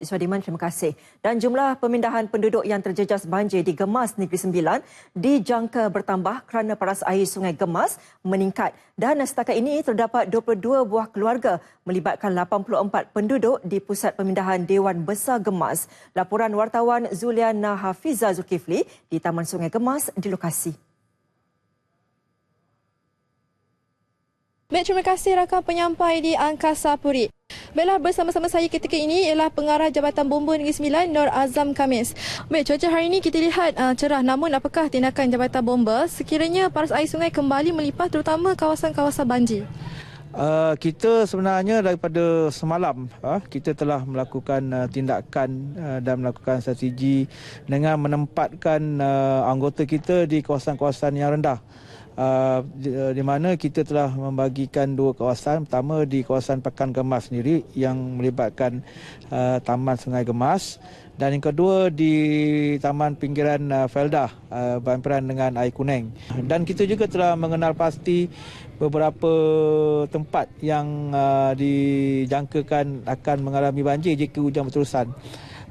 Iswadiman, terima kasih. Dan jumlah pemindahan penduduk yang terjejas banjir di Gemas Negeri Sembilan dijangka bertambah kerana paras air Sungai Gemas meningkat. Dan setakat ini terdapat 22 buah keluarga melibatkan 84 penduduk di Pusat Pemindahan Dewan Besar Gemas. Laporan wartawan Zuliana Hafiza Zulkifli di Taman Sungai Gemas di lokasi. Baik, terima kasih rakan penyampai di Angkasa Puri. Baiklah bersama-sama saya ketika ini ialah pengarah Jabatan Bomba Negeri Sembilan Nur Azam Kamis. Baik, cuaca hari ini kita lihat uh, cerah namun apakah tindakan Jabatan Bomba sekiranya paras air sungai kembali melipas terutama kawasan-kawasan banjir? Uh, kita sebenarnya daripada semalam uh, kita telah melakukan uh, tindakan uh, dan melakukan strategi dengan menempatkan uh, anggota kita di kawasan-kawasan yang rendah uh, di, uh, di mana kita telah membagikan dua kawasan. Pertama di kawasan Pekan Gemas sendiri yang melibatkan uh, Taman Sungai Gemas. Dan yang kedua di Taman Pinggiran uh, Felda uh, berhampiran dengan air kuning dan kita juga telah mengenal pasti beberapa tempat yang uh, dijangkakan akan mengalami banjir jika hujan berterusan.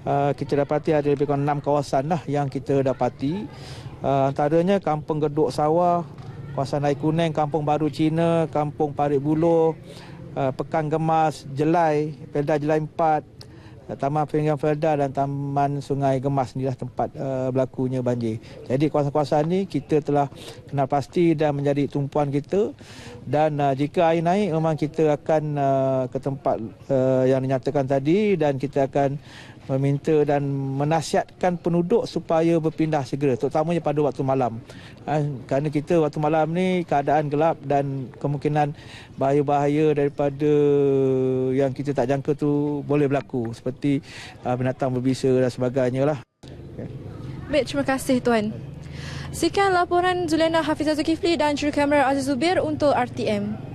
Uh, kita dapati ada lebih kurang enam kawasan lah yang kita dapati. Uh, antaranya Kampung Geduk Sawah kawasan air kuning, Kampung Baru Cina, Kampung Parit Buluh, uh, Pekan Gemas, Jelai, Felda Jelai 4, uh, Taman Pinggang Felda dan Taman Sungai Gemas. Inilah tempat uh, berlakunya banjir. Jadi kawasan-kawasan ini kita telah kenal pasti dan menjadi tumpuan kita. Dan jika air naik memang kita akan ke tempat yang dinyatakan tadi dan kita akan meminta dan menasihatkan penduduk supaya berpindah segera terutamanya pada waktu malam kerana kita waktu malam ni keadaan gelap dan kemungkinan bahaya-bahaya daripada yang kita tak jangka tu boleh berlaku seperti uh, binatang berbisa dan sebagainya lah. Baik, terima kasih Tuan. Sekian laporan Zulena Hafizah Zulkifli dan juru kamera Aziz Zubir untuk RTM.